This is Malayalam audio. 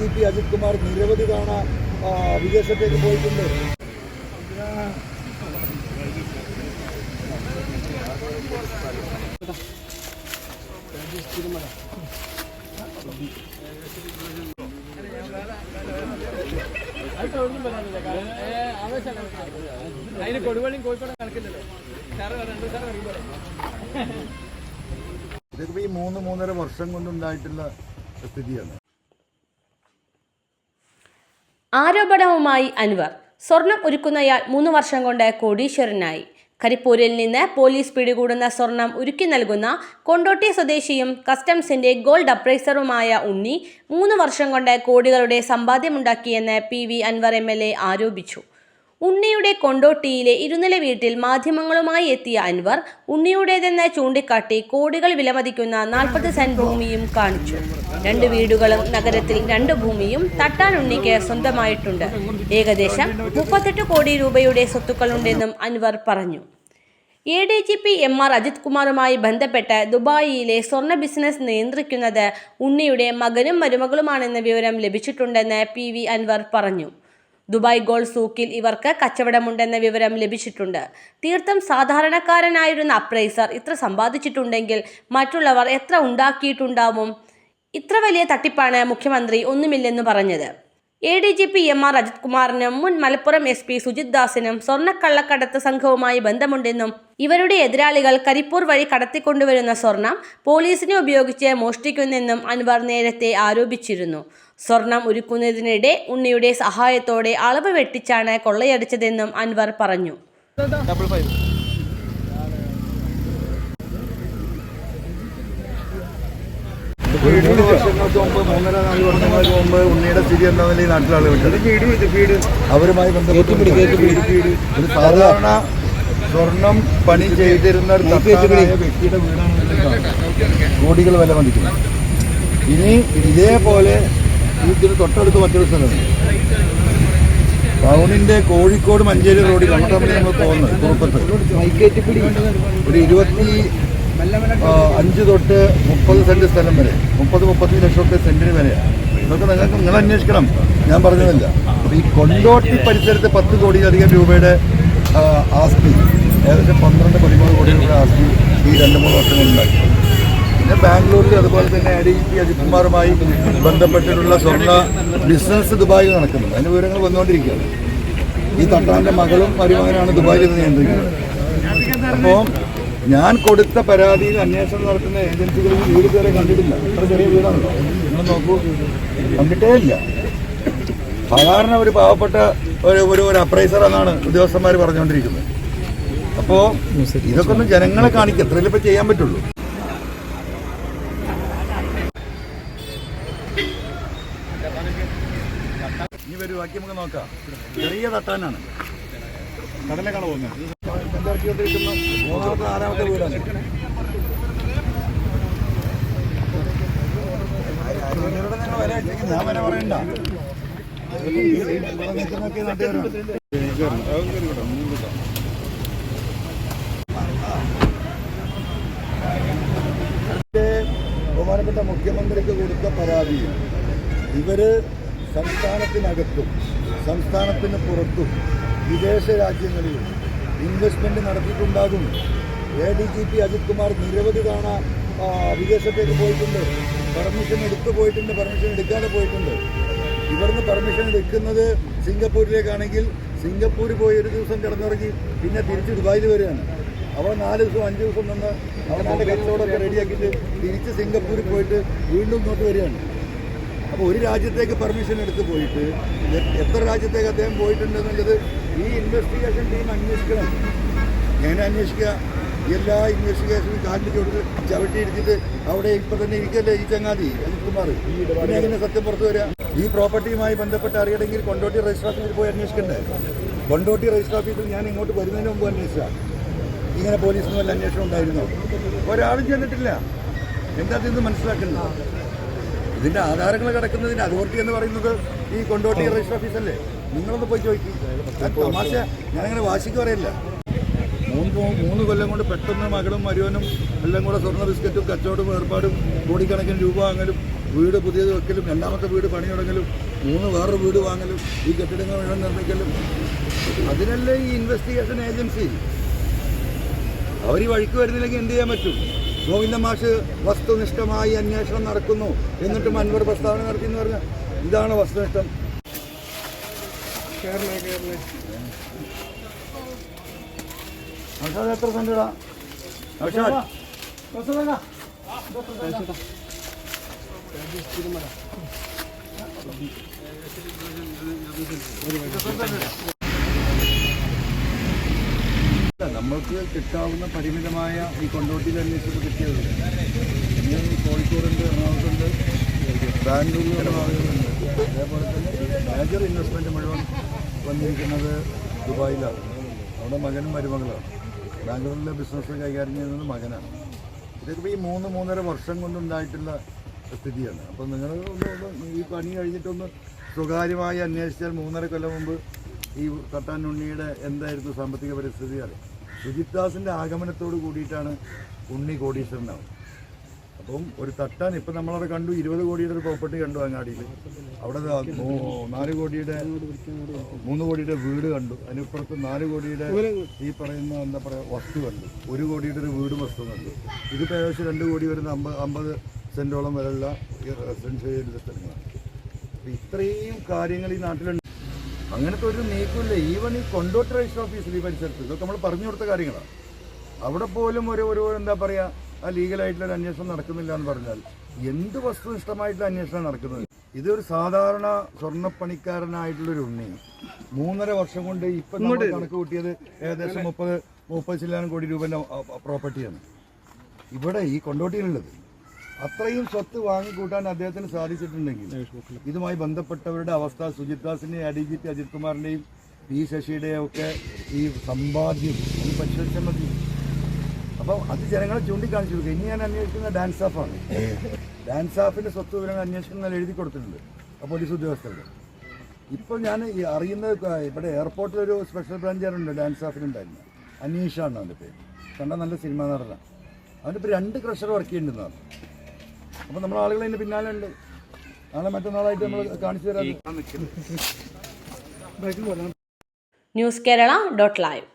ജി പി അജിത് കുമാർ നിരവധി തവണ വിദേശത്തേക്ക് പോയിട്ടുണ്ട്. അതിന് കൊടുവള്ളിയും കോഴിക്കോട് കണക്കില്ലല്ലോ. സാറ് രണ്ട് ഇതൊക്കെ ഈ മൂന്ന് മൂന്നര വർഷം കൊണ്ടുണ്ടായിട്ടുള്ള സ്ഥിതിയാണ്. ആരോപണവുമായി അൻവർ സ്വർണം ഒരുക്കുന്നയാൾ മൂന്ന് വർഷം കൊണ്ട് കോടീശ്വരനായി. കരിപ്പൂരിൽ നിന്ന് പോലീസ് പിടികൂടുന്ന സ്വർണം ഉരുക്കി നൽകുന്ന കൊണ്ടോട്ടി സ്വദേശിയും കസ്റ്റംസിന്റെ ഗോൾഡ് അപ്രൈസറുമായ ഉണ്ണി മൂന്ന് വർഷം കൊണ്ട് കോടികളുടെ സമ്പാദ്യമുണ്ടാക്കിയെന്ന് P V Anwar M L A ആരോപിച്ചു. ഉണ്ണിയുടെ കൊണ്ടോട്ടിയിലെ ഇരുനില വീട്ടിൽ മാധ്യമങ്ങളുമായി എത്തിയ അൻവർ ഉണ്ണിയുടേതെന്ന് ചൂണ്ടിക്കാട്ടി കോടികൾ വിലമതിക്കുന്ന നാൽപ്പത് സെന്റ് ഭൂമിയും കാണിച്ചു. രണ്ട് വീടുകളും നഗരത്തിൽ രണ്ട് ഭൂമിയും തട്ടാൻ ഉണ്ണിക്ക് സ്വന്തമായിട്ടുണ്ട്. ഏകദേശം മുപ്പത്തെട്ട് കോടി രൂപയുടെ സ്വത്തുക്കളുണ്ടെന്നും അൻവർ പറഞ്ഞു. A D G P M R Ajith കുമാറുമായി ബന്ധപ്പെട്ട് ദുബായിയിലെ സ്വർണ ബിസിനസ് നിയന്ത്രിക്കുന്നത് ഉണ്ണിയുടെ മകനും മരുമകളുമാണെന്ന വിവരം ലഭിച്ചിട്ടുണ്ടെന്ന് പി വി അൻവർ പറഞ്ഞു. ദുബായ് ഗോൾ സൂക്കിൽ ഇവർക്ക് കച്ചവടമുണ്ടെന്ന വിവരം ലഭിച്ചിട്ടുണ്ട്. തീർത്തും സാധാരണക്കാരനായിരുന്ന അപ്രൈസർ ഇത്ര സമ്പാദിച്ചിട്ടുണ്ടെങ്കിൽ മറ്റുള്ളവർ എത്ര ഉണ്ടാക്കിയിട്ടുണ്ടാവും? ഇത്ര വലിയ തട്ടിപ്പാണ് മുഖ്യമന്ത്രി ഒന്നുമില്ലെന്ന് പറഞ്ഞത്. A D G P M R Ajith കുമാറിനും മുൻ മലപ്പുറം എസ് പി സുജിത് ദാസിനും സ്വർണക്കള്ളക്കടത്ത് സംഘവുമായി ബന്ധമുണ്ടെന്നും ഇവരുടെ എതിരാളികൾ കരിപ്പൂർ വഴി കടത്തിക്കൊണ്ടുവരുന്ന സ്വർണം പോലീസിനെ ഉപയോഗിച്ച് മോഷ്ടിക്കുന്നെന്നും അൻവർ നേരത്തെ ആരോപിച്ചിരുന്നു. സ്വർണം ഒരുക്കുന്നതിനിടെ ഉണ്ണിയുടെ സഹായത്തോടെ അളവ് വെട്ടിച്ചാണ് കൊള്ളയടിച്ചതെന്നും അൻവർ പറഞ്ഞു. വർഷങ്ങൾക്ക് മുമ്പ് മൂന്നര നാല് വർഷങ്ങൾക്ക് മുമ്പ് ഉണ്ണിയുടെ സ്ഥിതി എന്താണെന്ന് ഈ നാട്ടിലാണ് വിട്ടത് അവരുമായി ബന്ധപ്പെട്ട് ഒരു സാധാരണ സ്വർണം പണി ചെയ്തിരുന്ന ഒരു തട്ടാനായ വ്യക്തിയുടെ വീടാണ്. കോടികൾ വില മതിക്കുന്നത് ഇനി ഇതേപോലെ ഇതിന് തൊട്ടടുത്ത് മറ്റൊരു സ്ഥലമുണ്ട്. ടൗണിന്റെ കോഴിക്കോട് മഞ്ചേരി റോഡിൽ അങ്ങോട്ടാണ് നമ്മൾ പോകുന്നത്. കുറുപ്പത്ത്. ഒരു ഇരുപത്തി അഞ്ച് തൊട്ട് മുപ്പത് സെന്റ് സ്ഥലം വരെ. മുപ്പത് മുപ്പത്തി ലക്ഷം സെന്റിന് വരെയാണ് ഇതൊക്കെ നിങ്ങൾക്ക് നിങ്ങൾ അന്വേഷിക്കണം. ഞാൻ പറഞ്ഞതല്ല. അപ്പൊ ഈ കൊണ്ടോട്ടി പരിസരത്ത് പത്ത് കോടിയിലധികം രൂപയുടെ ആസ്തി ഏകദേശം പന്ത്രണ്ട് പതിമൂന്ന് കോടി രൂപയുടെ ആസ്തി ഈ രണ്ട് മൂന്ന് വർഷങ്ങളുണ്ടായി പിന്നെ ബാംഗ്ലൂരിൽ അതുപോലെ തന്നെ ഐ ഡി പി അജിത് കുമാറുമായി ബന്ധപ്പെട്ടിട്ടുള്ള സ്വർണ ബിസിനസ് ദുബായിൽ നടക്കുന്നത്. അതിന് വിവരങ്ങൾ വന്നുകൊണ്ടിരിക്കുകയാണ്. ഈ തട്ടാന്റെ മകളും മരുമകനാണ് ദുബായിൽ നിന്ന് നിയന്ത്രിക്കുന്നത്. അപ്പോൾ ഞാൻ കൊടുത്ത പരാതിയിൽ അന്വേഷണം നടത്തുന്ന ഏജൻസികളിൽ വീട് ഇതുവരെ കണ്ടിട്ടില്ല. അത്ര ചെറിയ വീടാണല്ലോ. നിങ്ങൾ നോക്കൂ. കണ്ടിട്ടേ ഇല്ല. സാധാരണ ഒരു പാവപ്പെട്ട ഒരു ഒരു അപ്രൈസർ എന്നാണ് ഉദ്യോഗസ്ഥന്മാർ പറഞ്ഞുകൊണ്ടിരിക്കുന്നത്. അപ്പോ ഇതൊക്കെ ഒന്ന് ജനങ്ങളെ കാണിക്കുക എത്രയിലും ഇപ്പൊ ചെയ്യാൻ പറ്റുള്ളൂ. ഇനി വരൂ ബാക്കി നമുക്ക് നോക്കാം. ചെറിയ തട്ടാനാണ്. കടലേക്കാണ് പോകുന്നത് ഞാൻ ബഹുമാനപ്പെട്ട മുഖ്യമന്ത്രിക്ക് കൊടുത്ത പരാതിയിൽ ഇവർ സംസ്ഥാനത്തിനകത്തും സംസ്ഥാനത്തിന് പുറത്തും വിദേശ രാജ്യങ്ങളിൽ investment നടത്തിയിട്ടുണ്ടാകും. A D G P Ajith Kumar നിരവധി തവണ വിദേശത്തേക്ക് പോയിട്ടുണ്ട്. പെർമിഷൻ എടുത്തു പോയിട്ടുണ്ട് പെർമിഷൻ എടുക്കാതെ പോയിട്ടുണ്ട്. ഇവിടുന്ന് പെർമിഷൻ എടുക്കുന്നത് സിംഗപ്പൂരിലേക്കാണെങ്കിൽ സിംഗപ്പൂർ പോയി ഒരു ദിവസം കിടന്നിറങ്ങി പിന്നെ തിരിച്ച് ദുബായിൽ വരികയാണ്. അവിടെ നാല് ദിവസം അഞ്ച് ദിവസം നിന്ന് അവനാന്റെ കച്ചവടമൊക്കെ റെഡിയാക്കിയിട്ട് തിരിച്ച് സിംഗപ്പൂരിൽ പോയിട്ട് വീണ്ടും ഇങ്ങോട്ട് വരികയാണ്. അപ്പോൾ ഒരു രാജ്യത്തേക്ക് പെർമിഷൻ എടുത്ത് പോയിട്ട് എത്ര രാജ്യത്തേക്ക് അദ്ദേഹം പോയിട്ടുണ്ടെന്നുള്ളത് ഈ ഇൻവെസ്റ്റിഗേഷൻ ടീം അന്വേഷിക്കണം. ഞാൻ അന്വേഷിക്കുക. എല്ലാ ഇൻവെസ്റ്റിഗേഷനും കാലിൽ കൊടുത്ത് ചവിട്ടിയിരുത്തിയിട്ട് അവിടെ ഇപ്പം തന്നെ ഇരിക്കല്ലേ ഈ ചങ്ങാതി അജിത് കുമാർ? പിന്നെ എങ്ങനെ സത്യം പുറത്തു വരിക. ഈ പ്രോപ്പർട്ടിയുമായി ബന്ധപ്പെട്ട് അറിയണമെങ്കിൽ കൊണ്ടോട്ടി രജിസ്റ്റർ ഓഫീസിൽ പോയി അന്വേഷിക്കണ്ടേ? കൊണ്ടോട്ടി രജിസ്റ്റർ ഓഫീസിൽ ഞാൻ ഇങ്ങോട്ട് വരുന്നതിന് മുമ്പ് അന്വേഷിച്ച. ഇങ്ങനെ പോലീസിന് വല്ല അന്വേഷണം ഉണ്ടായിരുന്നോ? ഒരാളും ചെന്നിട്ടില്ല. എന്താ ഇത് മനസ്സിലാക്കുന്നത്? ഇതിന്റെ ആധാരങ്ങൾ കിടക്കുന്നതിന് അതോറിറ്റി എന്ന് പറയുന്നത് ഈ കൊണ്ടോട്ടി രജിസ്റ്റർ ഓഫീസല്ലേ നിങ്ങളൊന്ന് പോയി ചോദിക്കും. തമാശ. ഞാനങ്ങനെ വാശിക്ക് പറയില്ല. മൂന്ന് മൂന്ന് കൊല്ലം കൊണ്ട് പെട്ടെന്ന് മകളും മരുവനും എല്ലാം കൂടെ സ്വർണ ബിസ്ക്കറ്റും കച്ചവടവും ഏർപ്പാടും കോടിക്കണക്കിന് രൂപ വാങ്ങലും വീട് പുതിയത് വെക്കലും രണ്ടാമത്തെ വീട് പണി തുടങ്ങലും മൂന്ന് വേറൊരു വീട് വാങ്ങലും ഈ കെട്ടിടങ്ങൾ വേണം നിർമ്മിക്കലും. അതിനല്ലേ ഈ ഇൻവെസ്റ്റിഗേഷൻ ഏജൻസി അവർ ഈ വഴിക്ക് വരുന്നില്ലെങ്കിൽ എന്ത് ചെയ്യാൻ പറ്റും? ഗോവിന്ദ മാഷ് വസ്തുനിഷ്ഠമായി അന്വേഷണം നടക്കുന്നു. എന്നിട്ടും അൻവർ പ്രസ്താവന നടത്തി എന്ന് പറഞ്ഞാൽ ഇതാണ് വസ്തുനിഷ്ഠം. എത്ര സെന്റിടാ? നമ്മൾക്ക് കിട്ടാവുന്ന പരിമിതമായ ഈ കൊണ്ടോട്ടിയിൽ അന്വേഷിച്ചപ്പോൾ കിട്ടിയത് ഇനി കോഴിക്കോടുണ്ട് എറണാകുളത്തുണ്ട് ബാംഗ്ലൂരിലുള്ള ആളുകളുണ്ട്. അതേപോലെ തന്നെ മേജർ ഇൻവെസ്റ്റ്മെന്റ് മുഴുവൻ വന്നിരിക്കുന്നത് ദുബായിലാണ്. അവിടെ മകനും മരുമകളാണ്. ബാംഗ്ലൂരിലെ ബിസിനസ് കൈകാര്യം ചെയ്യുന്നത് മകനാണ്. ഇതൊക്കെ ഈ മൂന്ന് മൂന്നര വർഷം കൊണ്ടുണ്ടായിട്ടുള്ള സ്ഥിതിയാണ്. അപ്പോൾ നിങ്ങൾ ഈ പണി കഴിഞ്ഞിട്ടൊന്ന് സ്വകാര്യമായി അന്വേഷിച്ചാൽ മൂന്നര കൊല്ലം മുമ്പ് ഈ തട്ടാനുണ്ണിയുടെ എന്തായിരുന്നു സാമ്പത്തിക പരിസ്ഥിതി അറിയാം. സുജിത് ദാസിന്റെ ആഗമനത്തോട് കൂടിയിട്ടാണ് ഉണ്ണി കോടീശ്വരനാവും. അപ്പം ഒരു തട്ടാൻ ഇപ്പം നമ്മളവിടെ കണ്ടു ഇരുപത് കോടിയുടെ ഒരു പ്രോപ്പർട്ടി കണ്ടു അങ്ങാടിയിൽ. അവിടെ നാല് കോടിയുടെ മൂന്ന് കോടിയുടെ വീട് കണ്ടു. അതിനിപ്പുറത്ത് നാല് കോടിയുടെ ഈ പറയുന്ന എന്താ പറയുക വസ്തു കണ്ടു. ഒരു കോടിയുടെ ഒരു വീടും വസ്തു കണ്ടു. ഇതിപ്പോൾ ഏകദേശം രണ്ട് കോടി വരുന്ന അമ്പത് അമ്പത് സെന്റോളം വരെയുള്ള റെസിഡൻഷ്യൽ സ്ഥലങ്ങളാണ്. ഇത്രയും കാര്യങ്ങൾ ഈ നാട്ടിലുണ്ട്. അങ്ങനത്തെ ഒരു നീക്കമില്ല. ഈവൻ ഈ കൊണ്ടോട്ട് രജിസ്റ്റർ ഓഫീസിൽ ഈ പരിസരത്ത് ഇതൊക്കെ നമ്മൾ പറഞ്ഞു കൊടുത്ത കാര്യങ്ങളാണ് അവിടെ പോലും ഒരു ഒരു എന്താ പറയുക ആ ലീഗലായിട്ടുള്ള ഒരു അന്വേഷണം നടക്കുന്നില്ല എന്ന് പറഞ്ഞാൽ എന്ത് വസ്തുനിഷ്ഠമായിട്ടുള്ള അന്വേഷണം നടക്കുന്നത്? ഇതൊരു സാധാരണ സ്വർണപ്പണിക്കാരനായിട്ടുള്ളൊരു ഉണ്ണി. മൂന്നര വർഷം കൊണ്ട് ഇപ്പം നമ്മൾ കണക്ക് കൂട്ടിയത് ഏകദേശം മുപ്പത് മുപ്പത് ചില്ലാനം കോടി രൂപ പ്രോപ്പർട്ടിയാണ് ഇവിടെ ഈ കൊണ്ടോട്ടിയിലുള്ളത് അത്രയും സ്വത്ത് വാങ്ങിക്കൂട്ടാൻ അദ്ദേഹത്തിന് സാധിച്ചിട്ടുണ്ടെങ്കിൽ ഇതുമായി ബന്ധപ്പെട്ടവരുടെ അവസ്ഥ Sujith ദാസിന്റെയും A D G P Ajith കുമാറിന്റെയും P ശശിയുടെയും ഒക്കെ ഈ സമ്പാദ്യം ഒന്ന് പരിശോധിച്ചാൽ മതി. അപ്പോൾ അത് ജനങ്ങളെ ചൂണ്ടിക്കാണിച്ചു കൊടുക്കുക. ഇനി ഞാൻ അന്വേഷിക്കുന്ന ഡാൻസ് ആഫാണ് ഡാൻസ് ആഫിന്റെ സ്വത്ത് വിവരങ്ങൾ അന്വേഷിക്കുന്ന എഴുതി കൊടുത്തിട്ടുണ്ട് പോലീസ് ഉദ്യോഗസ്ഥരുടെ ഇപ്പോൾ ഞാൻ അറിയുന്നത് ഇവിടെ എയർപോർട്ടിൽ ഒരു സ്പെഷ്യൽ ബ്രാഞ്ചാറുണ്ട് ഡാൻസ് ഓഫിനുണ്ടായിരുന്നു അനീഷാണ് അവന്റെ പേര്. കണ്ട നല്ല സിനിമ നടനാണ്. അവനിപ്പോൾ രണ്ട് ക്രഷർ വർക്ക് ചെയ്യുന്നുണ്ടെന്നാണ് അപ്പോൾ നമ്മൾ ആളുകൾ അതിന്റെ പിന്നാലെ ഉണ്ട്. നാളെ മറ്റന്നാളായിട്ട് നമ്മൾ കാണിച്ചു തരാം. News Kerala dot live.